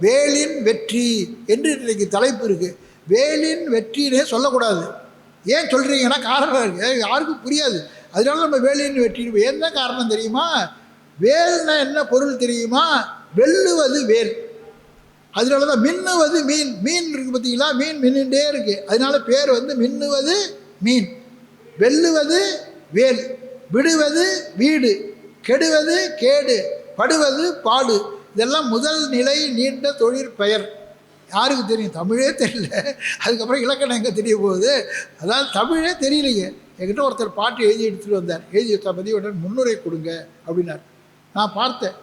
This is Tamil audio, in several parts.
வேலின் வெற்றி என்று இன்றைக்கு தலைப்பு இருக்குது வேலின் வெற்றினே சொல்லக்கூடாது. ஏன் சொல்கிறீங்கன்னா காரணம் இருக்குது யாருக்கும் புரியாது. அதனால நம்ம வேலின் வெற்றி என்ன காரணம் தெரியுமா? வேல்னா என்ன பொருள் தெரியுமா? வெல்லுவது வேல். அதனால தான் மின்னுவது மீன். மீன் இருக்குது பார்த்தீங்களா? மீன் மின்னுட்டே இருக்குது அதனால பேர் வந்து மின்னுவது மீன். வெல்லுவது வேல். விடுவது வீடு. கெடுவது கேடு. படுவது பாடு. இதெல்லாம் முதல் நிலை நீண்ட தொழிற்பெயர் யாருக்கு தெரியும்? தமிழே தெரியல. அதுக்கப்புறம் இலக்கணம் எங்கே தெரிய போகுது? அதாவது தமிழே தெரியலையே. என்கிட்ட ஒருத்தர் பாட்டு எழுதி எடுத்துகிட்டு வந்தார். எழுதி வச்சா பற்றி உடனே முன்னுரை கொடுங்க அப்படின்னார். நான் பார்த்தேன்.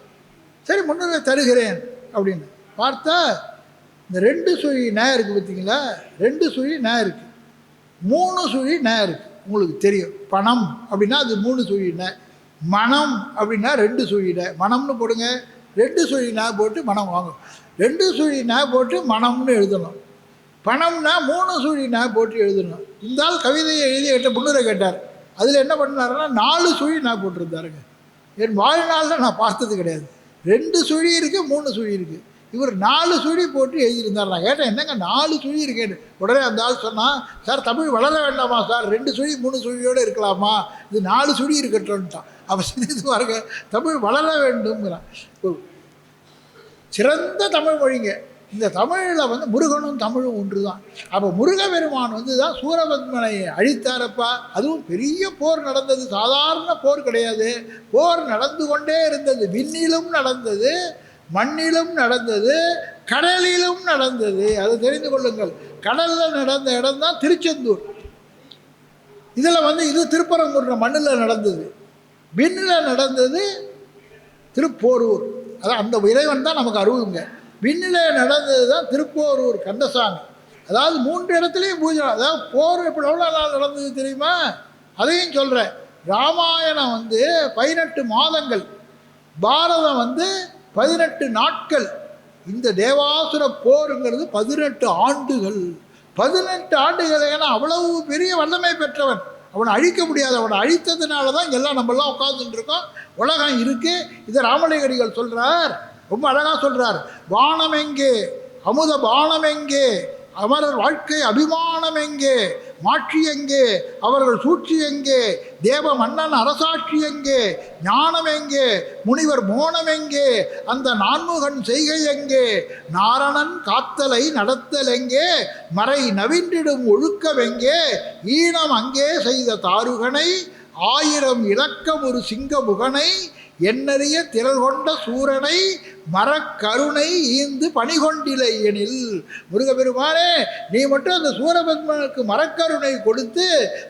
சரி முன்னுரை தருகிறேன் அப்படின்னு. பார்த்தா இந்த ரெண்டு சுழி நே இருக்குது பார்த்தீங்களா? ரெண்டு சுழி நே இருக்குது மூணு சுழி நே இருக்குது உங்களுக்கு தெரியும். பணம் அப்படின்னா அது மூணு சுழி நே. மனம் அப்படின்னா ரெண்டு சுழி நே. மனம்னு போடுங்க. ரெண்டு சுழி நே போட்டு மனம் வாங்கும். ரெண்டு சுழி நே போட்டு மனம்னு எழுதணும். பணம்னா மூணு சுழி நே போட்டு எழுதணும். இந்த ஆள் கவிதையை எழுதி என்கிட்ட முன்னுரை கேட்டார். அதில் என்ன பண்ணாருன்னா நாலு சுழி நான் போட்டிருந்தாருங்க. என் வாழ்நாளில் நான் பார்த்தது கிடையாது. ரெண்டு சுழி இருக்குது மூணு சுழி இருக்குது இவர் நாலு சுழி போட்டு எழுதியிருந்தார். நான் கேட்டேன் என்னங்க நாலு சுழி இருக்கேன்னு. உடனே அந்த ஆள் சொன்னால் சார் தமிழ் வளர வேண்டாமா சார்? ரெண்டு சுழி மூணு சுழியோடு இருக்கலாமா? இது நாலு சுழி இருக்கட்டும்ட்டான் அவர் சிந்தித்து பாருங்க தமிழ் வளர வேண்டும்ங்கிறான். சிறந்த தமிழ் மொழிங்க. இந்த தமிழில் வந்து முருகனும் தமிழும் ஒன்று தான் அப்போ முருகபெருமான் வந்து தான் சூரபத்மனை அழித்தாரப்பா. அதுவும் பெரிய போர் நடந்தது. சாதாரண போர் கிடையாது. போர் நடந்து கொண்டே இருந்தது. விண்ணிலும் நடந்தது மண்ணிலும் நடந்தது கடலிலும் நடந்தது. அதை தெரிந்து கொள்ளுங்கள். கடலில் நடந்த இடம் தான் திருச்செந்தூர். இதில் வந்து இது திருப்பரங்குன்ற மண்ணில் நடந்தது. விண்ணில் நடந்தது திருப்போரூர். அதான் அந்த இறைவன் தான் நமக்கு அருவுங்க விண்ணில் நடந்தது தான் திருப்போரூர் கந்தசாமி. அதாவது மூன்று இடத்துலையும் பூஜை அதாவது போர் எப்படி எவ்வளோ நாள் நடந்தது தெரியுமா? அதையும் சொல்கிறேன் ராமாயணம் வந்து பதினெட்டு மாதங்கள் பாரதம் வந்து பதினெட்டு நாட்கள் இந்த தேவாசுர போருங்கிறது பதினெட்டு ஆண்டுகள். பதினெட்டு ஆண்டுகள் ஏன்னா அவ்வளவு பெரிய வல்லமை பெற்றவன். அவனை அழிக்க முடியாது. அவனை அழித்ததுனால தான் எல்லாம் நம்மெல்லாம் உட்காந்துட்டு இருக்கோம். உலகம் இருக்குது இதை ராமலிங்கடிகள் சொல்கிறார் ரொம்ப அழகாக சொல்கிறார் வானம் எங்கே? அமுத பானம் எங்கே? அமரர் வாழ்க்கை அபிமானம் எங்கே? மாட்சி எங்கே? அவர்கள் சூழ்ச்சி எங்கே? தேவ மன்னன் அரசாட்சி எங்கே? ஞானம் எங்கே? முனிவர் மோனம் எங்கே? அந்த நான்முகன் செய்கை எங்கே? நாரணன் காத்தலை நடத்தல் எங்கே? மறை நவின்றிடும் ஒழுக்கவெங்கே ஈனம் அங்கே செய்த தாருகனை ஆயிரம் இலக்கம் ஒரு சிங்க என்னறிய எண்ணறிய திரள் கொண்ட சூரனை மரக்கருணை ஈந்து பணிகொண்டிலை எனில் முருகப்பெருமானே நீ மட்டும் அந்த சூரபத்மனுக்கு மரக்கருணை கொடுத்து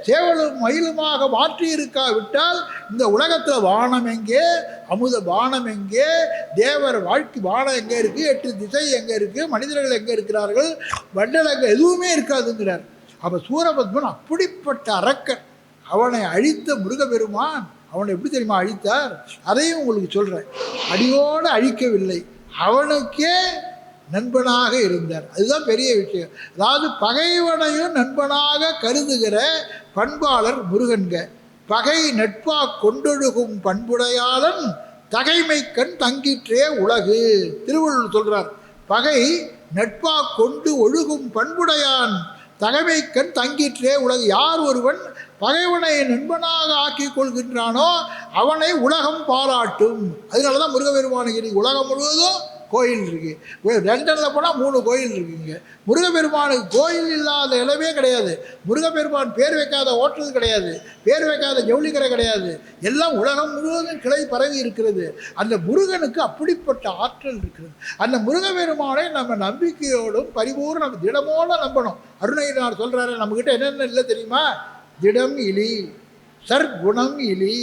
சேவலும் மயிலுமாக மாற்றி இருக்காவிட்டால் இந்த உலகத்தில் வானம் எங்கே? அமுத பானம் எங்கே? தேவர் வாழ்க்கை வானம் எங்கே இருக்குது எட்டு திசை எங்கே இருக்குது மனிதர்கள் எங்கே இருக்கிறார்கள்? வண்டல் எங்கே எதுவுமே இருக்காதுங்கிறார். அப்போ சூரபத்மன் அப்படிப்பட்ட அரக்கன். அவனை அழித்த முருகப்பெருமான் அவனை எப்படி தெரியுமா அழித்தார்? அதையும் உங்களுக்கு சொல்கிறேன் அடியோடு அழிக்கவில்லை. அவனுக்கே நண்பனாக இருந்தார். அதுதான் பெரிய விஷயம். அதாவது பகைவனையும் நண்பனாக கருதுகிற பண்பாளர் முருகன்க பகை நட்பா கொண்டொழுகும் பண்புடையாளன் தகைமை கண் தங்கிற்றே உலகு. திருவள்ளுவர் சொல்றார் பகை நட்பா கொண்டு ஒழுகும் பண்புடையான் தகைமை கண் தங்கிற்றே உலகு. யார் ஒருவன் பகைவனை நண்பனாக ஆக்கி கொள்கின்றானோ அவனை உலகம் பாராட்டும். அதனால தான் முருகபெருமானகிரி உலகம் முழுவதும் கோயில் இருக்குது லண்டனில் போனால் மூணு கோயில் இருக்குங்க முருகப்பெருமானுக்கு கோயில் இல்லாத இடமே கிடையாது. முருகப்பெருமான் பேர் வைக்காத ஹோட்டல் கிடையாது. பேர் வைக்காத ஜவுளிக்கடை கிடையாது. எல்லாம் உலகம் முழுவதும் கிளை பரவி இருக்கிறது. அந்த முருகனுக்கு அப்படிப்பட்ட ஆற்றல் இருக்கிறது. அந்த முருகப்பெருமானை நம்ம நம்பிக்கையோடும் பரிபூர்ண திடமோட நம்பணும். அருணகிரினார் சொல்கிறாரு நம்மக்கிட்ட என்னென்ன இல்லை தெரியுமா? திடம் இலி சர்க்குணம் இலி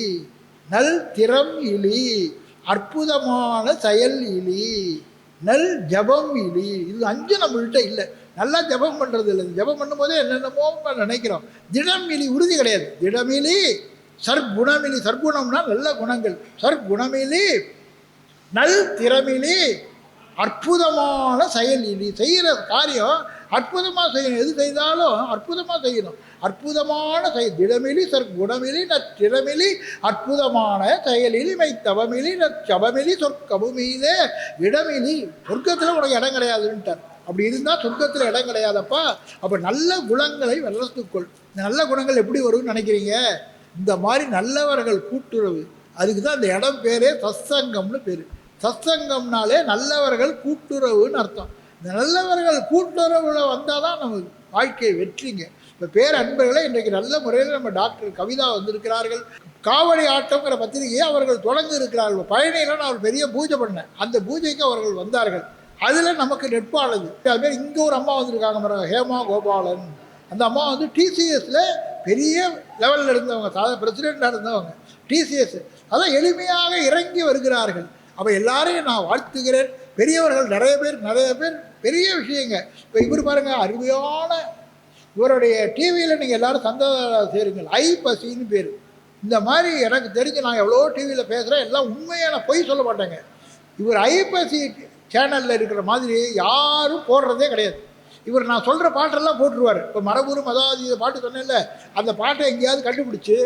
நல் திறம் இலி அற்புதமான செயல் இலி நல் ஜபம் இலி. இது அஞ்சு நம்மள்கிட்ட இல்லை. நல்லா ஜபம் பண்ணுறது இல்லை. ஜபம் பண்ணும்போதே என்னென்னமோ நினைக்கிறோம். திடம் இலி உறுதி கிடையாது. திடமிலி சற்குணமிலி சற்குணம்னா நல்ல குணங்கள். சற்குணமிலி நல் திறமிலி அற்புதமான செயல் இலி. செய்கிற காரியம் அற்புதமாக செய்யணும். எது செய்தாலும் அற்புதமாக செய்யணும். அற்புதமான செய் திடமிலி சற் குணமிலி நற்றிடமிலி அற்புதமான செயலிலி மை தவமிலி நச்சவமிலி சொற்கமுமீதே இடமிலி. சொர்க்கத்தில் உனக்கு இடம் கிடையாதுன்ட்டார். அப்படி இருந்தால் சொர்க்கத்தில் இடம் கிடையாதப்பா. அப்போ நல்ல குணங்களை வளர்த்துக்கொள். நல்ல குணங்கள் எப்படி வரும்னு நினைக்கிறீங்க? இந்த மாதிரி நல்லவர்கள் கூட்டுறவு. அதுக்கு தான் அந்த இடம் பேரே சத்சங்கம்னு பேர். சத்சங்கம்னாலே நல்லவர்கள் கூட்டுறவுன்னு அர்த்தம். நல்லவர்கள் கூட்டுறவுல வந்தால் தான் நம்ம வாழ்க்கையை வெற்றிங்க. இப்போ பேர் அன்பர்களே இன்றைக்கு நல்ல முறையில் நம்ம டாக்டர் கவிதா வந்திருக்கிறார்கள். காவடி ஆட்டம்ங்கிற பத்திரிகையை அவர்கள் தொடர்ந்து இருக்கிறார்கள். பழனியில் நான் ஒரு பெரிய பூஜை பண்ணேன். அந்த பூஜைக்கு அவர்கள் வந்தார்கள். அதில் நமக்கு நெட்பாளது அதுமாரி இங்கே ஒரு அம்மா வந்திருக்காங்க ஹேமா கோபாலன். அந்த அம்மா வந்து டிசிஎஸ்ல பெரிய லெவலில் இருந்தவங்க சாதாரண பிரசிடெண்ட்டாக இருந்தவங்க. டிசிஎஸ் அதான் எளிமையாக இறங்கி வருகிறார்கள். அப்போ எல்லாரையும் நான் வாழ்த்துகிறேன். பெரியவர்கள் நிறைய பேர் நிறைய பேர் பெரிய விஷயங்க. இப்போ இவர் பாருங்கள் அருமையான இவருடைய டிவியில் நீங்கள் எல்லாரும் சந்தா சேருங்கள் ஐ பசின்னு பேர். இந்த மாதிரி எனக்கு தெரிஞ்சு நான் எவ்வளோ டிவியில் பேசுகிறேன் எல்லாம் உண்மையான பொய் சொல்ல மாட்டேங்க. இவர் ஐபசி சேனலில் இருக்கிற மாதிரி யாரும் போடுறதே கிடையாது. இவர் நான் சொல்கிற பாட்டெல்லாம் போட்டுருவார். இப்போ மரபுரு மதாதி பாட்டு சொன்னேன்ல அந்த பாட்டை எங்கேயாவது கண்டுபிடிச்சி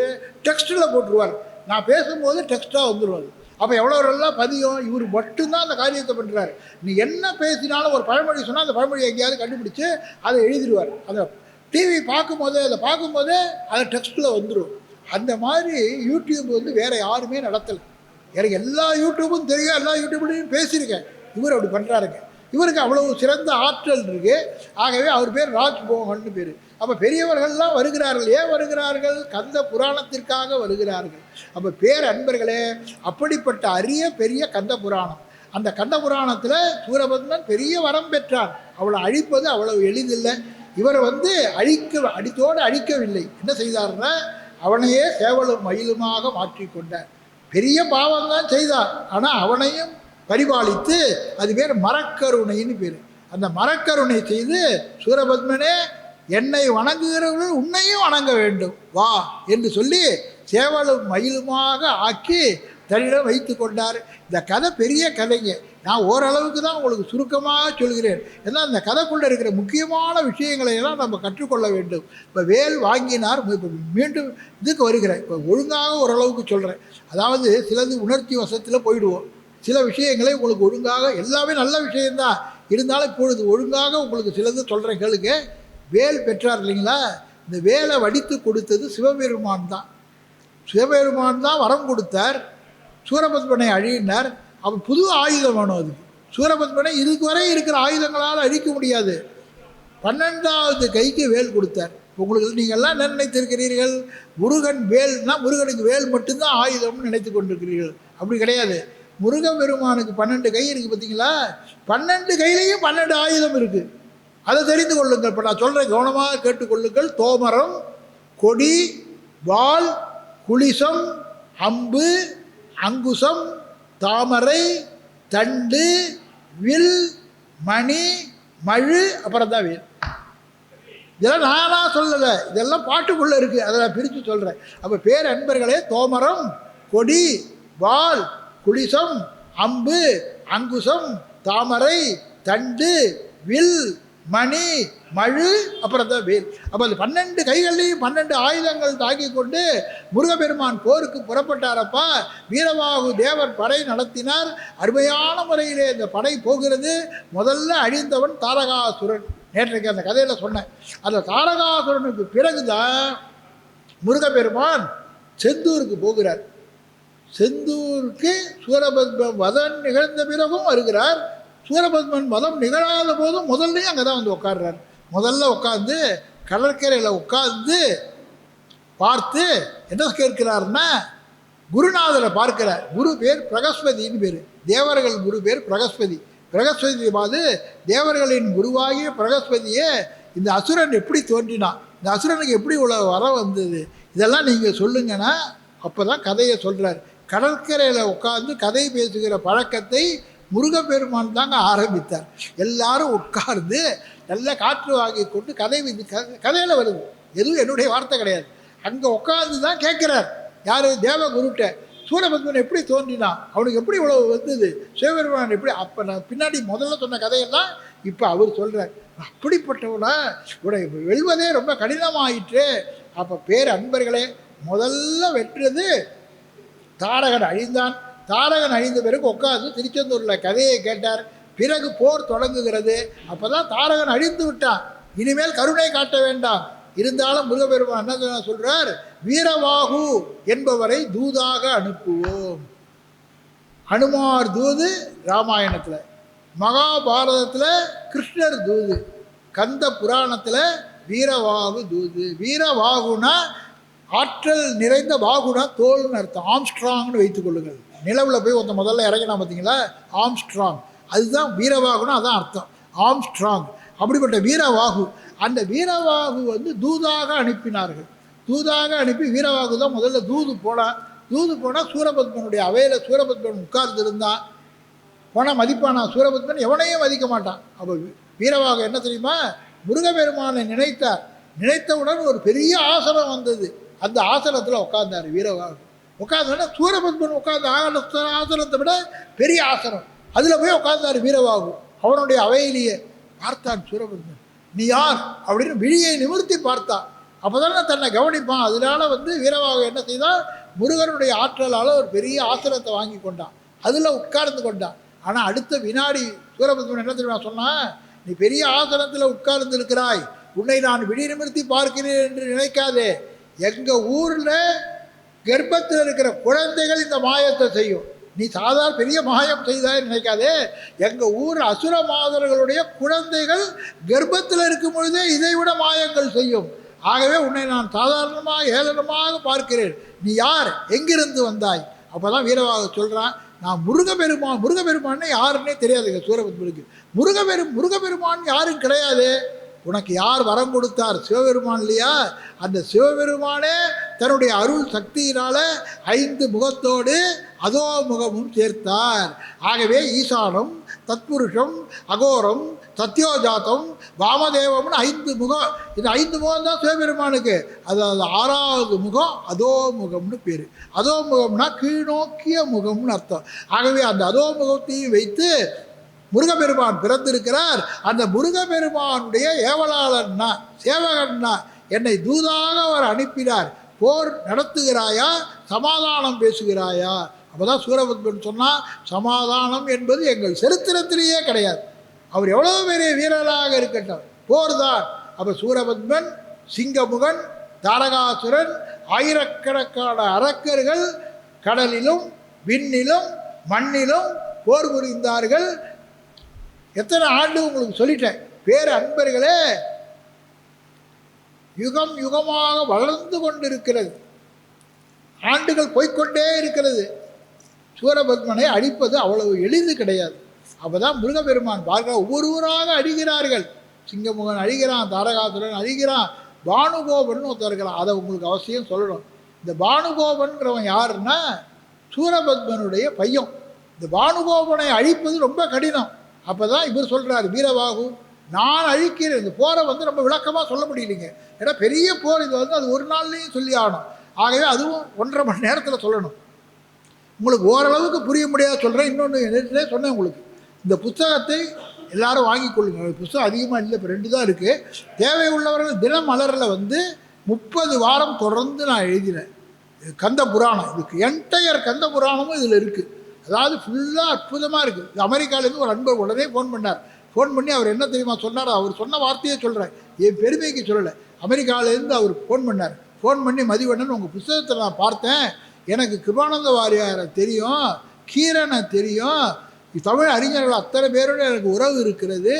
டெக்ஸ்ட்டில் போட்டுருவார். நான் பேசும்போது டெக்ஸ்ட்டாக வந்துடுவார் அப்போ எவ்வளோ எல்லாம் பதியும்? இவர் மட்டும்தான் அந்த காரியத்தை பண்ணுறாரு நீ என்ன பேசினாலும் ஒரு பழமொழி சொன்னால் அந்த பழமொழி எங்கேயாவது கண்டுபிடிச்சு அதை எழுதிடுவார். அந்த டிவி பார்க்கும்போதே அதை பார்க்கும்போதே அது டெக்ஸ்ட்டில் வந்துடும் அந்த மாதிரி யூடியூப் வந்து வேறு யாருமே நடத்தலை. எனக்கு எல்லா யூடியூப்பும் தெரியும் எல்லா யூடியூப்லேயும் பேசியிருக்கேன். இவர் அப்படி பண்ணுறாருங்க இவருக்கு அவ்வளவு சிறந்த ஆற்றல் இருக்கு. ஆகவே அவர் பேர் ராஜ்மோகன் பேர். அப்போ பெரியவர்கள்லாம் வருகிறார்கள். ஏன் வருகிறார்கள்? கந்த புராணத்திற்காக வருகிறார்கள். அப்போ பேர் அன்பர்களே அப்படிப்பட்ட அரிய பெரிய கந்த புராணம். அந்த கந்த புராணத்தில் சூரபத்மன் பெரிய வரம் பெற்றான் அவளை அழிப்பது அவ்வளவு எளிதில்லை. இவர் வந்து அழிக்க அடித்தோடு அழிக்கவில்லை. என்ன செய்தார்னா அவனையே சேவலும் மயிலுமாக மாற்றிக்கொண்டார். பெரிய பாவம் தான் செய்தார். ஆனால் அவனையும் பரிபாலித்து அது பேர் மரக்கருணைன்னு பேர். அந்த மரக்கருணை செய்து சூரபத்மனே என்னை வணங்குகிறவர்கள் உன்னையும் வணங்க வேண்டும். வா என்று சொல்லி சேவலும் மயிலுமாக ஆக்கி தன்னிடம் வைத்து கொண்டார். இந்த கதை பெரிய கதைங்க. நான் ஓரளவுக்கு தான் உங்களுக்கு சுருக்கமாக சொல்கிறேன். ஏன்னா அந்த கதைக்குள்ளே இருக்கிற முக்கியமான விஷயங்களை எல்லாம் நம்ம கற்றுக்கொள்ள வேண்டும். இப்போ வேல் வாங்கினார். இப்போ மீண்டும் இதுக்கு வருகிறேன். இப்போ ஒழுங்காக ஓரளவுக்கு சொல்கிறேன் அதாவது சிலது உணர்ச்சி வசத்தில் போயிடுவோம். சில விஷயங்களை உங்களுக்கு ஒழுங்காக எல்லாமே நல்ல விஷயம்தான். இருந்தாலும் இப்பொழுது ஒழுங்காக உங்களுக்கு சிலது சொல்கிறேன் கேளுங்க. வேல் பெற்றார் இல்லைங்களா? இந்த வேலை வடித்து கொடுத்தது சிவபெருமான் தான். சிவபெருமான் தான் வரம் கொடுத்தார். சூரபத்மனை அழியினார். அப்போ புது ஆயுதம் வேணும் அதுக்கு. சூரபத்மனை இதுக்கு வரை இருக்கிற ஆயுதங்களால் அழிக்க முடியாது. பன்னெண்டாவது கைக்கு வேல் கொடுத்தார். உங்களுக்கு நீங்கள் எல்லாம் நினைத்திருக்கிறீர்கள்? முருகன் வேல்னா முருகனுக்கு வேல் மட்டும்தான் ஆயுதம்னு நினைத்து கொண்டிருக்கிறீர்கள். அப்படி கிடையாது. முருகப்பெருமானுக்கு பன்னெண்டு கை இருக்குது பார்த்தீங்களா? பன்னெண்டு கையிலையும் பன்னெண்டு ஆயுதம் இருக்குது அதை தெரிந்து கொள்ளுங்கள். இப்போ நான் சொல்கிறேன் கவனமாக கேட்டுக்கொள்ளுங்கள் தோமரம் கொடி வால் குளிசம் அம்பு அங்குசம் தாமரை தண்டு வில் மணி மழு அப்புறம் தான் வில். இதெல்லாம் நானாக சொல்லலை. இதெல்லாம் பாட்டுக்குள்ளே இருக்குது அதை நான் பிரித்து சொல்கிறேன் அப்போ பேர் அன்பர்களே தோமரம் கொடி வால் குளிசம் அம்பு அங்குசம் தாமரை தண்டு வில் மணி மழு அப்புறம் தான் வேல். அப்போ அது பன்னெண்டு கைகள்லையும் பன்னெண்டு ஆயுதங்கள் தாக்கி கொண்டு முருகப்பெருமான் போருக்கு புறப்பட்டாரப்பா. வீரவாகு தேவர் படை நடத்தினார். அருமையான முறையிலே இந்த படை போகிறது. முதல்ல அழிந்தவன் தாரகாசுரன். நேற்றைக்கு அந்த கதையில் சொன்னேன். அந்த தாரகாசுரனுக்கு பிறகுதான் முருகப்பெருமான் செந்தூருக்கு போகிறார். செந்தூருக்கு சூரபத்மன் வதம் நிகழ்ந்த பிறகும் வருகிறார். சூரபத்மன் வதம் நிகழாத போதும் முதல்லையும் அங்கே தான் வந்து உட்கார்றார். முதல்ல உட்காந்து கடற்கரையில் உட்கார்ந்து பார்த்து என்ன கேட்கிறார்னா குருநாதரை பார்க்கிறார். குரு பேர் பிரகஸ்பதின்னு பேர். தேவர்கள் குரு பேர் பிரகஸ்பதி. பிரகஸ்பதி பாது தேவர்களின் குருவாகிய பிரகஸ்பதியே இந்த அசுரன் எப்படி தோன்றினான் இந்த அசுரனுக்கு எப்படி உள்ள வர வந்தது இதெல்லாம் நீங்கள் சொல்லுங்கன்னா அப்போ தான் கதையை சொல்கிறார் கடற்கரையில் உட்கார்ந்து கதை பேசுகிற பழக்கத்தை முருகப்பெருமான் தாங்க ஆரம்பித்தார். எல்லாரும் உட்கார்ந்து நல்ல காற்று வாங்கி கொண்டு கதை விதி கதையில் வருது. எதுவும் என்னுடைய வார்த்தை கிடையாது. அங்கே உட்கார்ந்து தான் கேட்குறார். யார்? தேவகுருட்ட. சூரபத்மன் எப்படி தோன்றினான் அவனுக்கு எப்படி இவ்வளோ வந்தது? சிவபெருமான் எப்படி அப்போ நான் பின்னாடி முதல்ல சொன்ன கதையெல்லாம் இப்போ அவர் சொல்கிறார் அப்படிப்பட்டவனா உடைய வெல்வதே ரொம்ப கடினமாயிற்று. அப்போ பேர் அன்பர்களே முதல்ல வெட்டுறது தாரகன் அழிந்தான். தாரகன் அழிந்த பிறகு உட்காந்து திருச்செந்தூரில் கதையை கேட்டார். பிறகு போர் தொடங்குகிறது. அப்போ தான் தாரகன் அழிந்து விட்டான். இனிமேல் கருணை காட்ட வேண்டாம். இருந்தாலும் முருகப்பெருமான் என்ன சொல்கிறார் வீரவாகு என்பவரை தூதாக அனுப்புவோம். அனுமார் தூது ராமாயணத்தில் மகாபாரதத்தில் கிருஷ்ணர் தூது கந்த புராணத்தில் வீரவாகு தூது. வீரவாகுனா ஆற்றல் நிறைந்த வாகுனா தோல்னு அர்த்தம். ஆம்ஸ்ட்ராங்னு வைத்துக் கொள்ளுங்கள். நிலவில் போய் ஒருத்த முதல்ல இறங்கினா பார்த்தீங்களா? ஆம்ஸ்ட்ராங். அதுதான் வீரவாகுனா அதான் அர்த்தம். ஆம்ஸ்ட்ராங். அப்படிப்பட்ட வீரவாகு. அந்த வீரவாகு வந்து தூதாக அனுப்பினார்கள். தூதாக அனுப்பி வீரவாகு தான் முதல்ல தூது போனான் தூது போனால் சூரபத்மனுடைய அவையில் சூரபத்மன் உட்கார்ந்து இருந்தான் போனால் மதிப்பானா? சூரபத்மன் எவனையும் மதிக்க மாட்டான். அப்போ வீரவாக என்ன தெரியுமா? முருகபெருமானை நினைத்தார். நினைத்தவுடன் ஒரு பெரிய ஆசனம் வந்தது. அந்த ஆசனத்தில் உட்கார்ந்தார் வீரவாகு உட்கார்ந்தோன்னா சூரபத்மன் உட்கார்ந்த ஆகன ஆசனத்தை விட பெரிய ஆசனம். அதில் போய் உட்கார்ந்தார் வீரவாகு. அவனுடைய அவையிலேயே பார்த்தான் சூரபத்மன். நீ யார்? அப்படின்னு விழியை நிமிர்த்தி பார்த்தான். அப்போதானே தன்னை கவனிப்பான். அதனால வந்து வீரவாகு என்ன செய்தால் முருகனுடைய ஆற்றலால் ஒரு பெரிய ஆசனத்தை வாங்கி கொண்டான். அதில் உட்கார்ந்து கொண்டான். ஆனால் அடுத்த வினாடி சூரபத்மன் என்ன தெரியுமா சொன்னான் நீ பெரிய ஆசனத்தில் உட்கார்ந்து இருக்கிறாய் உன்னை நான் விழி நிமிர்த்தி பார்க்கிறேன் என்று நினைக்காதே. எங்கள் ஊரில் கர்ப்பத்தில் இருக்கிற குழந்தைகள் இந்த மாயத்தை செய்யும். நீ சாதாரண பெரிய மாயம் செய்தாய் நினைக்காதே. எங்கள் ஊர் அசுர மாதர்களுடைய குழந்தைகள் கர்ப்பத்தில் இருக்கும் பொழுதே இதை விட மாயங்கள் செய்யும். ஆகவே உன்னை நான் சாதாரணமாக ஏளனமாக பார்க்கிறேன். நீ யார்? எங்கிருந்து வந்தாய்? அப்போ தான் வீரவாக சொல்கிறான் நான் முருகப்பெருமான் முருகப்பெருமான்னு யாருன்னே தெரியாதுங்க சூரபத்மனுக்கு. முருகப்பெரும் முருகப்பெருமான் யாரும் கிடையாது. உனக்கு யார் வரம் கொடுத்தார்? சிவபெருமான் இல்லையா? அந்த சிவபெருமானே தன்னுடைய அருள் சக்தியினால ஐந்து முகத்தோடு அதோ முகமும் சேர்த்தார். ஆகவே ஈசானம் தத்புருஷம் அகோரம் சத்யோஜாத்தம் வாமதேவம்னு ஐந்து முகம் இந்த ஐந்து முகம் தான் சிவபெருமானுக்கு. அதாவது ஆறாவது முகம் அதோ முகம்னு பேர். அதோ முகம்னா கீழ்நோக்கிய முகம்னு அர்த்தம். ஆகவே அந்த அதோ முகத்தையும் வைத்து முருகப்பெருமான் பிறந்திருக்கிறார். அந்த முருகப்பெருமானுடைய ஏவலாளன்னா சேவகன்னா என்னை தூதாக அவர் அனுப்பினார். போர் நடத்துகிறாயா? சமாதானம் பேசுகிறாயா? அப்போதான் சூரபத்மன் சொன்னால் சமாதானம் என்பது எங்கள் சரித்திரத்திலேயே கிடையாது. அவர் எவ்வளோ பெரிய வீரராக இருக்கட்டும். போர் தான் அப்போ சூரபத்மன் சிங்கமுகன் தாரகாசுரன் ஆயிரக்கணக்கான அரக்கர்கள் கடலிலும் விண்ணிலும் மண்ணிலும் போர் புரிந்தார்கள். எத்தனை ஆண்டு உங்களுக்கு சொல்லிட்டேன். பேர் அன்பர்களே யுகம் யுகமாக வளர்ந்து கொண்டிருக்கிறது. ஆண்டுகள் போய்க்கொண்டே இருக்கிறது. சூரபத்மனை அழிப்பது அவ்வளவு எளிது கிடையாது. அப்போ தான் முருகப்பெருமான் பார்க்க ஒவ்வொருவராக அழிகிறார்கள் சிங்கமுகன் அழிகிறான் தாரகாசுரன் அழிகிறான் பானுகோபன் ஒருத்தர் இருக்கிறான். அதை உங்களுக்கு அவசியம் சொல்லணும். இந்த பானுகோபன்கிறவன் யாருன்னா சூரபத்மனுடைய பையன். இந்த பானுகோபனை அழிப்பது ரொம்ப கடினம். அப்போ தான் இவர் சொல்கிறார் வீரவாகு நான் அழிக்கிறேன். இந்த போரை வந்து ரொம்ப விளக்கமாக சொல்ல முடியலைங்க. ஏன்னா பெரிய போர் இது வந்து அது ஒரு நாள்லேயும் சொல்லி ஆகணும். ஆகவே அதுவும் ஒன்றரை மணி நேரத்தில் சொல்லணும். உங்களுக்கு ஓரளவுக்கு புரிய முடியாத சொல்கிறேன் இன்னொன்று நேற்றே சொன்னேன் உங்களுக்கு. இந்த புத்தகத்தை எல்லாரும் வாங்கி கொள்ளுங்க. புத்தகம் அதிகமாக இல்லை இப்போ ரெண்டு தான் இருக்குது தேவை உள்ளவர்கள் தினம் மலரில் வந்து முப்பது வாரம் தொடர்ந்து நான் எழுதினேன். கந்த புராணம். இதுக்கு என்டையர் கந்த புராணமும் இதில் இருக்குது அதாவது ஃபுல்லாக அற்புதமாக இருக்குது இது அமெரிக்காவிலேருந்து ஒரு அன்பர் உடனே ஃபோன் பண்ணார். ஃபோன் பண்ணி அவர் என்ன தெரியுமா சொன்னார்? அவர் சொன்ன வார்த்தையே சொல்கிறேன் என் பெருமைக்கு சொல்லலை. அமெரிக்காவிலேருந்து அவர் ஃபோன் பண்ணார். ஃபோன் பண்ணி மதிவண்ணன் உங்கள் புத்தகத்தை நான் பார்த்தேன். எனக்கு கிருபானந்த வாரியாரை தெரியும் கீரனை தெரியும். தமிழ் அறிஞர்கள் அத்தனை பேரோட எனக்கு உறவு இருக்கிறது.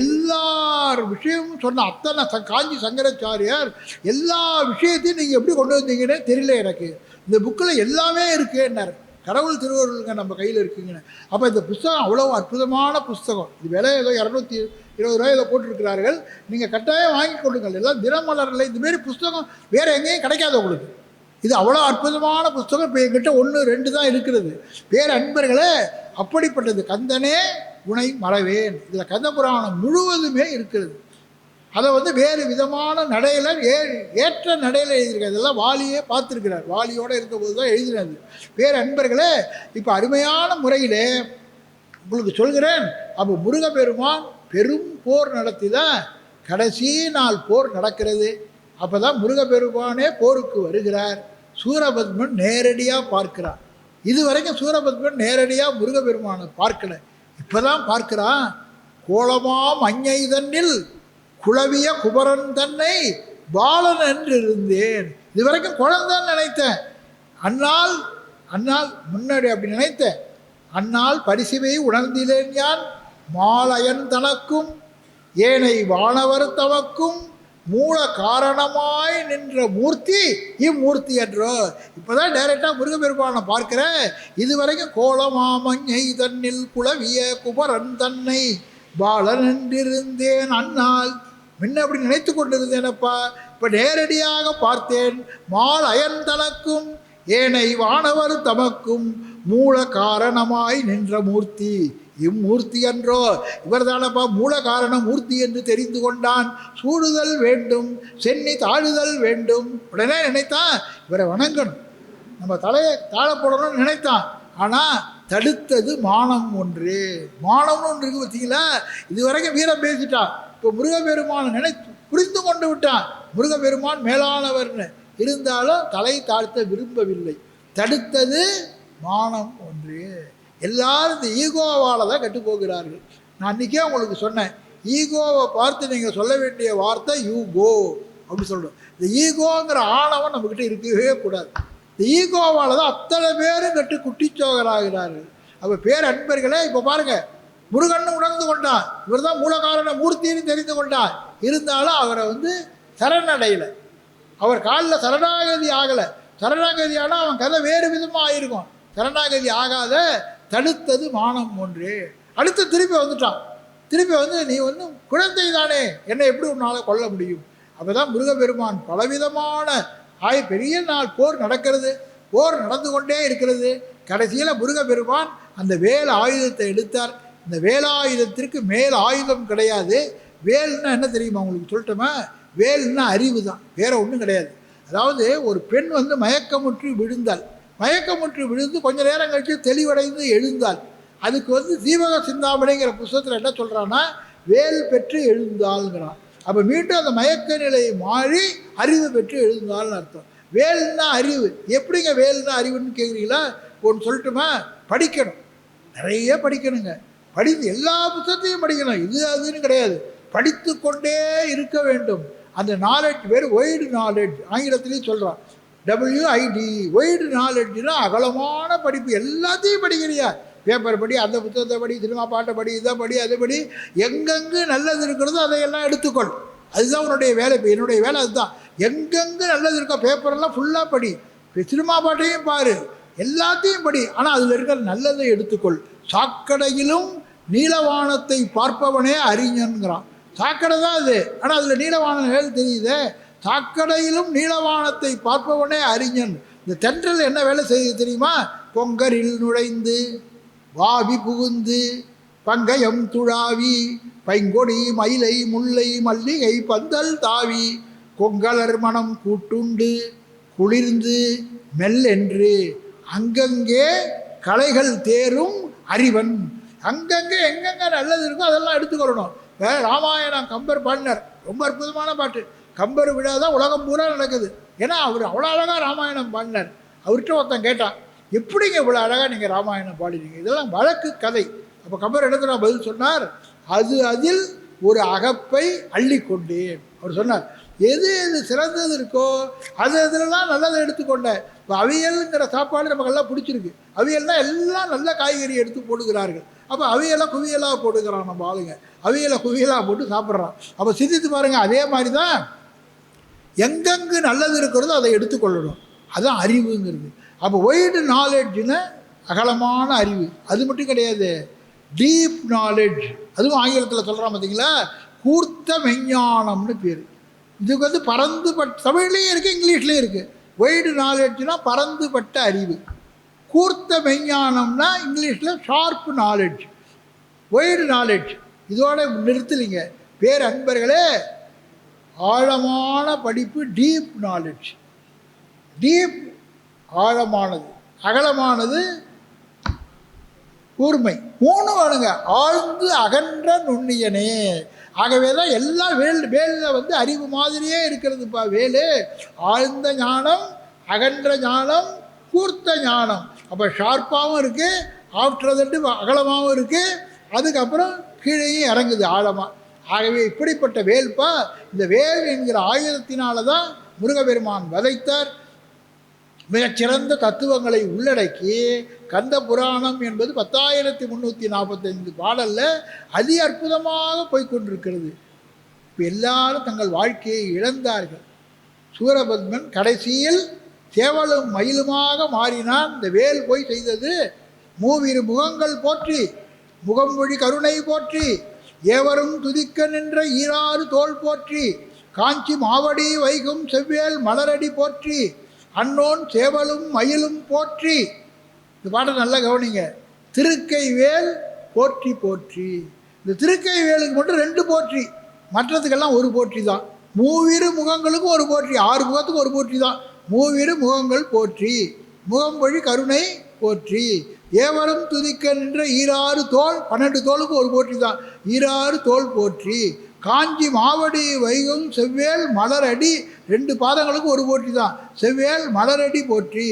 எல்லார் விஷயமும் சொன்ன அத்தனை ச காஞ்சி சங்கராச்சாரியார் எல்லா விஷயத்தையும் நீங்கள் எப்படி கொண்டு வந்தீங்கன்னே தெரியல எனக்கு. இந்த புக்கில் எல்லாமே இருக்குன்னார் கடவுள் திருவருளுங்க நம்ம கையில் இருக்குங்க அப்போ இந்த புஸ்தகம் அவ்வளோ அற்புதமான புஸ்தகம். இது விலை ஏதோ இரநூத்தி இருபது ரூபாய் ஏதோ போட்டிருக்கிறார்கள். நீங்கள் கட்டாயம் வாங்கி கொடுங்கள் எல்லாம் தினமலரில் இந்தமாரி புஸ்தகம் வேறு எங்கேயும் கிடைக்காது உங்களுக்கு. இது அவ்வளோ அற்புதமான புஸ்தகம். இப்போ என்கிட்ட ஒன்று ரெண்டு தான் இருக்கிறது பேர் அன்பர்களே அப்படிப்பட்டது கந்தனே உனை மறவேன். இதில் கந்த புராணம் முழுவதுமே இருக்கிறது அதை வந்து வேறு விதமான நடையில் ஏ ஏற்ற நடையில் எழுதியிருக்காரு இதெல்லாம் வாலியே பார்த்துருக்கிறார். வாலியோடு இருக்கும்போது தான் எழுதினது வேறு அன்பர்களே இப்போ அருமையான முறையிலே உங்களுக்கு சொல்கிறேன். அப்போ முருகப்பெருமான் பெரும் போர் நடத்தி தான் கடைசி நாள் போர் நடக்கிறது. அப்போ தான் முருகப்பெருமானே போருக்கு வருகிறார். சூரபத்மன் நேரடியாக பார்க்கிறான் இது வரைக்கும் சூரபத்மன் நேரடியாக முருகப்பெருமானை பார்க்கல. இப்போ தான் பார்க்கிறான். கோலமாம் மஞ்சை தன்னில் குழவிய குபரன் தன்னை பாலன் என்று இருந்தேன் இது வரைக்கும் குழந்தைன்னு நினைத்தேன். அன்னால் அன்னால் முன்னாடி அப்படி நினைத்தேன். அன்னால் பரிசுவை உணர்ந்திலேன் யான்? மாலயன் தனக்கும் ஏனை வானவர் தமக்கும் மூல காரணமாய் நின்ற மூர்த்தி இம்மூர்த்தி என்றோ இப்போதான் டைரெக்டாக முருகப்பெருமானை பார்க்கிறேன். இதுவரைக்கும் கோலமாமஞ்சை தன்னில் குளவிய குபரன் தன்னை பாலன் என்றிருந்தேன். அன்னால் முன்ன அப்படி நினைத்து கொண்டிருந்தேனப்பா இப்போ நேரடியாக பார்த்தேன் மால் அயன் தனக்கும் ஏனை வானவர் தமக்கும் மூல காரணமாய் நின்ற மூர்த்தி. இம்மூர்த்தி என்றோ இவர்தானப்பா மூல காரணம் மூர்த்தி என்று தெரிந்து கொண்டான். சூடுதல் வேண்டும் சென்னி தாழுதல் வேண்டும். உடனே நினைத்தான் இவரை வணங்கணும். நம்ம தலையை தாழ போடணும்னு நினைத்தான். ஆனால் தடுத்தது மானம் ஒன்று. மானம்னு ஒன்று இருக்கு பார்த்தீங்களா? இது வரைக்கும் வீரம் பேசிட்டான். இப்போ முருகப்பெருமான் நினை புரிந்து கொண்டு விட்டான். முருகப்பெருமான் மேலானவர்னு. இருந்தாலும் தலை தாழ்த்த விரும்பவில்லை. தடுத்தது மானம் ஒன்று. எல்லாரும் இந்த ஈகோவால் தான் கெட்டு போகிறார்கள். நான் அன்றைக்கே உங்களுக்கு சொன்னேன். ஈகோவை பார்த்து நீங்கள் சொல்ல வேண்டிய வார்த்தை யூ கோ அப்படி சொல்கிறோம் இந்த ஈகோங்கிற ஆணவம் நம்மக்கிட்ட இருக்கவே கூடாது. ஈகோவால் தான் அத்தனை பேரும் கட்டு குட்டிச்சோகராகிறார்கள் அப்போ பேர் அன்பர்களே இப்போ பாருங்க முருகன் உணர்ந்து கொண்டான் இவர் தான் மூலகாரண மூர்த்தின்னு தெரிந்து கொண்டார். இருந்தாலும் அவரை வந்து சரணடையலை. அவர் காலில் சரணாகதி ஆகலை. சரணாகதி ஆனால் அவன் கதை வேறு விதமாக ஆயிருக்கும். சரணாகதி ஆகாத தடுத்தது மானம் ஒன்று. அடுத்து திருப்பி வந்துட்டான். திருப்பி வந்து நீ வந்து குழந்தை தானே என்னை எப்படி உன்னால் கொல்ல முடியும்? அப்போ தான் முருகப்பெருமான் பலவிதமான ஆய் பெரிய நாள் போர் நடக்கிறது. போர் நடந்து கொண்டே இருக்கிறது. கடைசியில் முருகப்பெருமான் அந்த வேல் ஆயுதத்தை எடுத்தார். இந்த வேலாயுதத்திற்கு மேல் ஆயுதம் கிடையாது. வேல்னா என்ன தெரியுமா உங்களுக்கு சொல்லட்டுமா? வேல்னா அறிவு தான் வேற ஒன்றும் கிடையாது. அதாவது ஒரு பெண் வந்து மயக்கமுற்றி விழுந்தாள். மயக்கமுற்றி விழுந்து கொஞ்ச நேரம் கழிச்சு தெளிவடைந்து எழுந்தாள். அதுக்கு வந்து தீபக சிந்தாமணிங்கிற புஸ்தகத்தில் என்ன சொல்கிறான்னா வேல் பெற்று எழுந்தாள்ங்கிறான். அப்போ மீண்டும் அந்த மயக்க நிலை மாறி அறிவு பெற்று எழுந்தாள்னு அர்த்தம். வேல்னா அறிவு. எப்படிங்க வேல்னா அறிவுன்னு கேட்குறீங்களா ஒன்று சொல்லட்டுமா? படிக்கணும். நிறைய படிக்கணுங்க. படித்து எல்லா புத்தகத்தையும் படிக்கணும். இது அதுன்னு கிடையாது. படித்து கொண்டே இருக்க வேண்டும். அந்த நாலேஜ் பேர் ஒய்டு நாலெட் ஆங்கிலத்திலையும் சொல்கிறான் டபிள்யூஐடி ஒய்டு நாலெட்னா அகலமான படிப்பு. எல்லாத்தையும் படிக்கிறியா? பேப்பர் படி அந்த புத்தகத்தை படி சினிமா பாட்டை படி இதை படி அதை படி எங்கெங்கு நல்லது இருக்கிறதோ அதையெல்லாம் எடுத்துக்கொள். அதுதான் உன்னுடைய வேலை இப்போ என்னுடைய வேலை அதுதான். எங்கெங்கு நல்லது இருக்கோ பேப்பரெல்லாம் ஃபுல்லாக படி. சினிமா பாட்டையும் பாரு எல்லாத்தையும் படி. ஆனால் அதில் இருக்கிற நல்லதை எடுத்துக்கொள். சாக்கடையிலும் நீலவானத்தை பார்ப்பவனே அறிஞன்கிறான். சாக்கடை தான் அது. ஆனால் அதில் நீலவானம் வேலை தெரியுதே? சாக்கடையிலும் நீலவானத்தை பார்ப்பவனே அறிஞன். இந்த தென்றல் என்ன வேலை செய்யுது தெரியுமா? பொங்கரில் நுழைந்து. வாவி புகுந்து பங்கயம் துழாவி பைங்கொடி மயிலை முல்லை மல்லிகை பந்தல் தாவி கொங்கலர் மனம் கூட்டுண்டு குளிர்ந்து மெல்லென்று அங்கங்கே கலைகள் தேரும் அறிவன். அங்கங்கே எங்கெங்கே நல்லது இருக்கோ அதெல்லாம் எடுத்துக்கொள்ளணும். வேற ராமாயணம் கம்பர் பாடினார். ரொம்ப அற்புதமான பாட்டு. கம்பர் விழா தான் உலகம் பூரா நடக்குது. ஏன்னா அவர் அவ்வளோ அழகாக ராமாயணம் பாடினார். அவர்கிட்ட ஒருத்தன் கேட்டான் எப்படிங்க இவ்வளோ அழகாக நீங்கள் ராமாயணம் பாடினீங்க? இதெல்லாம் வழக்கு கதை. அப்போ கம்பர் இடத்துல பதில் சொன்னார்? அது அதில் ஒரு அகப்பை அள்ளி கொண்டேன். அவர் சொன்னார் எது எது சிறந்தது இருக்கோ அது அதிலலாம் நல்லதை எடுத்துக்கொண்டேன் இப்போ அவியல்ங்கிற சாப்பாடு நமக்கெல்லாம் பிடிச்சிருக்கு. அவியல்னா எல்லாம் நல்ல காய்கறி எடுத்து போடுகிறார்கள். அப்போ அவியலை குவியலாக போட்டுக்கிறான் நம்ம ஆளுங்க. அவியலை குவியலாக போட்டு சாப்பிட்றான். அப்போ சிந்தித்து பாருங்கள் அதே மாதிரி தான் எங்கெங்கு நல்லது இருக்கிறதோ அதை எடுத்துக்கொள்ளணும் அதுதான் அறிவுங்கிறது. அப்போ ஒய்டு நாலேஜ்னு அகலமான அறிவு. அது மட்டும் கிடையாது. டீப் நாலேஜ் அதுவும் ஆங்கிலத்தில் சொல்கிறான் பார்த்தீங்களா கூர்த்த மெஞ்ஞானம்னு பேர். இதுக்கு வந்து பறந்துபட்ட தமிழ்லேயும் இருக்குது இங்கிலீஷ்லேயும் இருக்குது ஒய்டு நாலேஜ்னா பரந்துபட்ட அறிவு. கூர்த்த மெஞ்ஞானம்னா இங்கிலீஷில் ஷார்ப் நாலேஜ் ஒய்டு நாலேஜ் இதோட நிறுத்தலிங்க. பேர் அன்பர்களே ஆழமான படிப்பு டீப் நாலேஜ் டீப் ஆழமானது அகலமானது கூர்மை. மூணும் வேணுங்க ஆழ்ந்து அகன்ற நுண்ணியனே. ஆகவே தான் எல்லா வேல் வேலில் வந்து அறிவு மாதிரியே இருக்கிறதுப்பா வேலு. ஆழ்ந்த ஞானம் அகன்ற ஞானம் கூர்த்த ஞானம். அப்போ ஷார்ப்பாகவும் இருக்குது ஆஃப்டர் அகலமாகவும் இருக்குது அதுக்கப்புறம் கீழேயும் இறங்குது ஆழமாக ஆகவே இப்படிப்பட்ட வேல்பா இந்த வேல் என்கிற ஆயுதத்தினால தான் முருகபெருமான் வதைத்தார். மிகச்சிறந்த தத்துவங்களை உள்ளடக்கி கந்த புராணம் என்பது பத்தாயிரத்தி முந்நூற்றி நாற்பத்தைந்து பாடலில் அதி அற்புதமாக போய்க்கொண்டிருக்கிறது இப்போ எல்லாரும் தங்கள் வாழ்க்கையை இழந்தார்கள். சூரபத்மன் கடைசியில் சேவலும் மயிலுமாக மாறினான். இந்த வேல் போய் செய்தது மூவிரு முகங்கள் போற்றி முகம்பொழி கருணை போற்றி ஏவரும் துதிக்க நின்ற ஈராறு தோல் போற்றி காஞ்சி மாவடி வைகும் செவ்வேல் மலரடி போற்றி அன்னோன் சேவலும் மயிலும் போற்றி. இந்த பாட்டை நல்லா கவனிங்க. திருக்கை வேல் போற்றி போற்றி. இந்த திருக்கை வேலுக்கு மட்டும் ரெண்டு போற்றி. மற்றதுக்கெல்லாம் ஒரு போற்றி தான். மூவிரு முகங்களுக்கும் ஒரு போற்றி. ஆறு முகத்துக்கு ஒரு போற்றி தான். மூவிரு முகங்கள் போற்றி. முகம்பொழி கருணை போற்றி. ஏவரும் துதிக்க நின்ற ஈராறு தோல் பன்னெண்டு தோலுக்கு ஒரு போற்றி தான். ஈராறு தோல் போற்றி. காஞ்சி மாவடி வைகும் செவ்வேல் மலரடி ரெண்டு பாதங்களுக்கு ஒரு போற்றி தான். செவ்வேல் மலரடி போற்றி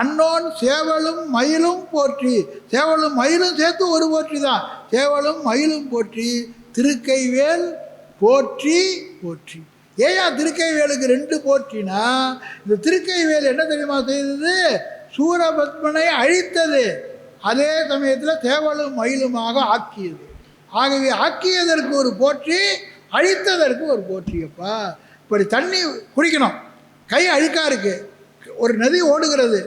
அன்னோன் சேவலும் மயிலும் போற்றி சேவலும் மயிலும் சேர்த்து ஒரு போற்றி தான். சேவலும் மயிலும் போற்றி திருக்கைவேல் போற்றி போற்றி. ஏயா திருக்கைவேலுக்கு ரெண்டு போற்றினா இந்த திருக்கைவேல் என்ன தெரியுமா செய்தது? சூரபத்மனை அழித்தது. அதே சமயத்தில் சேவலும் மயிலுமாக ஆக்கியது. ஆகவே ஆக்கியதற்கு ஒரு போற்றி அழித்ததற்கு ஒரு போற்றியப்பா இப்படி தண்ணி குடிக்கணும். கை அழுக்காக இருக்கு. ஒரு நதி ஓடுகிறது.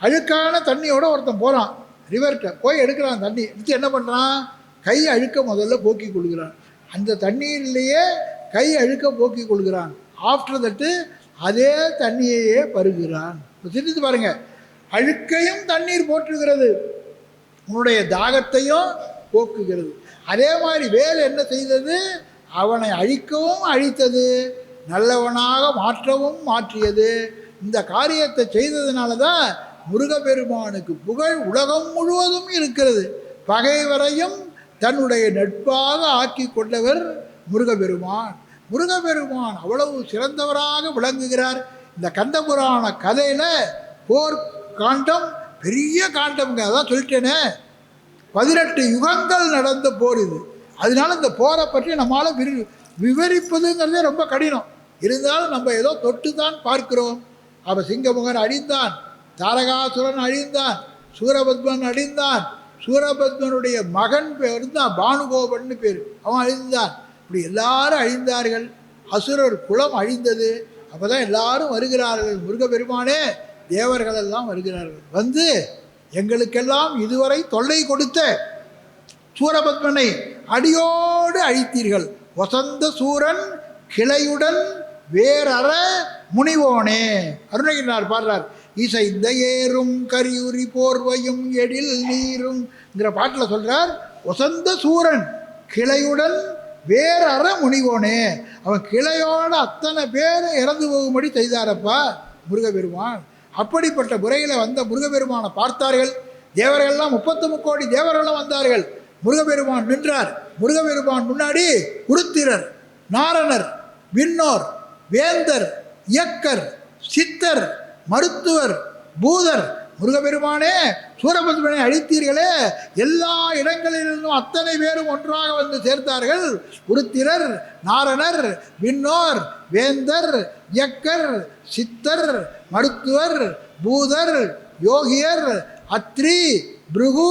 அழுக்கான தண்ணியோட ஒருத்தன் போகிறான் ரிவர்கிட்ட போய் எடுக்கிறான் தண்ணி. எடுத்து என்ன பண்ணுறான் கை அழுக்க முதல்ல போக்கி கொள்கிறான். அந்த தண்ணீர்லேயே கை அழுக்க போக்கி கொள்கிறான். ஆஃப்டர் தட்டு அதே தண்ணியையே பருகிறான். இப்போ சிந்தித்து பாருங்க. அழுக்கையும் தண்ணீர் போற்றுகிறது. உன்னுடைய தாகத்தையும் போக்குகிறது. அதே மாதிரி வேறு என்ன செய்தது? அவனை அழிக்கவும் அழித்தது நல்லவனாக மாற்றவும் மாற்றியது. இந்த காரியத்தை செய்ததுனால தான் முருகப்பெருமானுக்கு புகழ் உலகம் முழுவதும் இருக்கிறது. பகைவரையும் தன்னுடைய நட்பாக ஆக்கி கொண்டவர் முருகப்பெருமான். முருகப்பெருமான் அவ்வளவு சிறந்தவராக விளங்குகிறார். இந்த கந்தபுராண கதையில் போர் காண்டம் பெரிய காண்டம்ங்க. அதான் சொல்லிட்டேனே. பதினெட்டு யுகங்கள் நடந்த போர் இது. அதனால இந்த போரை பற்றி நம்மளால் விரி விவரிப்பதுங்கிறதே ரொம்ப கடினம். இருந்தாலும் நம்ம ஏதோ தொட்டு தான் பார்க்கிறோம். அவன் சிங்கமுகன் அழிந்தான் தாரகாசுரன் அழிந்தான் சூரபத்மன் அழிந்தான் சூரபத்மனுடைய மகன் பேர் தான் பானுகோபன் பேர். அவன் அழிந்தான். இப்படி எல்லாரும் அழிந்தார்கள். அசுரர் குலம் அழிந்தது. அப்போ தான் எல்லாரும் வருகிறார்கள். முருகப்பெருமானே தேவர்கள் எல்லாம் வருகிறார்கள். வந்து எங்களுக்கெல்லாம் இதுவரை தொல்லை கொடுத்த சூரபத்மனை அடியோடு அழித்தீர்கள். வசந்த சூரன் கிளையுடன் வேறற முனிவோனே. அருணகிரினார் பாடுறார் இசைந்த ஏறும் கரியுரி போர்வையும் எழில் நீரும்ங்கிற பாட்டில் சொல்றார் வசந்த சூரன் கிளையுடன் வேறற முனிவோனே. அவன் கிளையோட அத்தனை பேர் இறந்து போகும்படி செய்தாரப்பா முருகபெருமான் அப்படிப்பட்ட முறையில் வந்த முருகபெருமானை பார்த்தார்கள். தேவர்கள்லாம் முப்பத்து முக்கோடி தேவர்களும் வந்தார்கள். முருகபெருமான் நின்றார். முருகபெருமான் முன்னாடி உருத்திரர் நாரணர் விண்ணோர் வேந்தர் இயக்கர் சித்தர் மருத்துவர் பூதர். முருகபெருமானே சூரபத்மனை அழித்தீர்களே. எல்லா இடங்களிலிருந்தும் அத்தனை பேரும் ஒன்றாக வந்து சேர்த்தார்கள் உருத்திரர் நாரணர் விண்ணோர் வேந்தர் இயக்கர் சித்தர் மருத்துவர் பூதர் யோகியர் அத்ரி பிருகு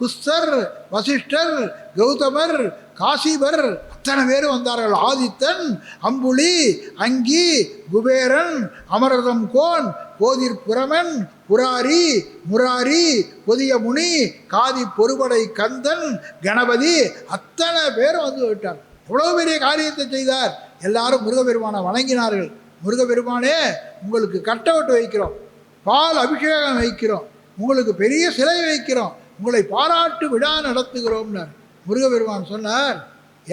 குஸ்தர் வசிஷ்டர் கௌதமர் காசிபர் அத்தனை பேரும் வந்தார்கள். ஆதித்தன் அம்புலி அங்கி குபேரன் அமரதம் கோன் கோதிர் புரமன் புராரி முராரி புதிய முனி காதி பொறுபடை கந்தன் கணபதி அத்தனை பேர் வந்து விட்டார். எவ்வளோ பெரிய காரியத்தை செய்தார்? எல்லாரும் முருகபெருமானை வணங்கினார்கள். முருகபெருமானே உங்களுக்கு கட்டவுட்டு வைக்கிறோம். பால் அபிஷேகம் வைக்கிறோம். உங்களுக்கு பெரிய சிலை வைக்கிறோம். உங்களை பாராட்டு விழா நடத்துகிறோம்னார் முருகபெருமான் சொன்னார்.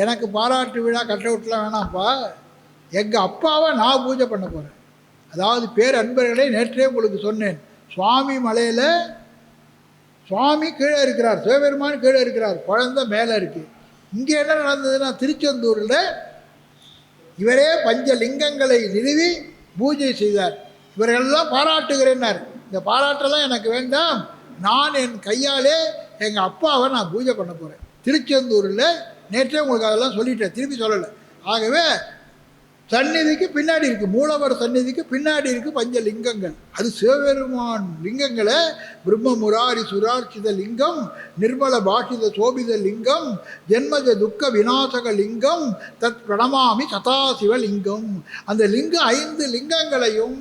எனக்கு பாராட்டு விழா கட்டவுட்லாம் வேணாம்ப்பா. எங்கள் அப்பாவை நான் பூஜை பண்ண போகிறேன் அதாவது பேர் அன்பர்களே நேற்றே உங்களுக்கு சொன்னேன். சுவாமி மலையில் சுவாமி கீழே இருக்கிறார் சிவபெருமான் கீழே இருக்கிறார் குழந்தை மேலே இருக்குது இங்கே என்ன நடந்ததுன்னா திருச்செந்தூரில் இவரே பஞ்ச லிங்கங்களை நிறுவி பூஜை செய்தார். இவர்களெல்லாம் பாராட்டுகிறேன்னார். இந்த பாராட்டெல்லாம் எனக்கு வேண்டாம். நான் என் கையாலே எங்கள் அப்பாவை நான் பூஜை பண்ண போகிறேன் திருச்செந்தூரில் நேற்றே உங்களுக்கு அதெல்லாம் சொல்லிட்டேன் திருப்பி சொல்லலை. ஆகவே சந்நிதிக்கு பின்னாடி இருக்குது மூலவர் சந்நிதிக்கு பின்னாடி இருக்குது பஞ்ச லிங்கங்கள் அது சிவபெருமான் லிங்கங்களை பிரம்ம முராரி சுரார்ச்சித லிங்கம் நிர்மல பாஷித சோபித லிங்கம் ஜென்மஜ துக்க விநாசக லிங்கம் தத் பிரணமாமி சதாசிவ லிங்கம். அந்த லிங்கம் ஐந்து லிங்கங்களையும்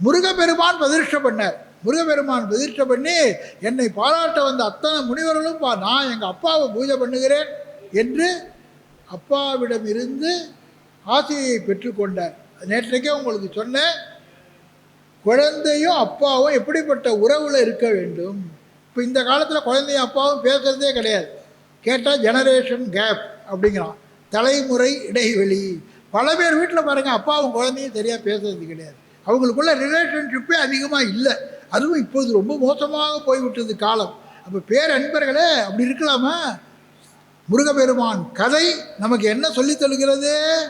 முருகப்பெருமான் பிரதிஷ்டை பண்ணார். முருகப்பெருமான் பிரதிஷ்டை பண்ணி என்னை பாராட்ட வந்த அத்தனை முனிவர்களும் பா நான் எங்கள் அப்பாவை பூஜை பண்ணுகிறேன் என்று அப்பாவிடமிருந்து ஆசையை பெற்றுக்கொண்டார். நேற்றைக்கே உங்களுக்கு சொன்னேன். குழந்தையும் அப்பாவும் எப்படிப்பட்ட உறவில் இருக்க வேண்டும்? இப்போ இந்த காலத்தில் குழந்தையும் அப்பாவும் பேசுகிறதே கிடையாது. கேட்டால் ஜெனரேஷன் கேப் அப்படிங்கிறான். தலைமுறை இடைவெளி. பல பேர் வீட்டில் பாருங்கள் அப்பாவும் குழந்தையும் சரியாக பேசுறது கிடையாது. அவங்களுக்குள்ள ரிலேஷன்ஷிப்பே அதிகமாக இல்லை. அதுவும் இப்போது ரொம்ப மோசமாக போய்விட்டது காலம். அப்போ பேரன்பர்களே அப்படி இருக்கலாமா? முருகபெருமான் கதை நமக்கு என்ன சொல்லித் தருகிறது?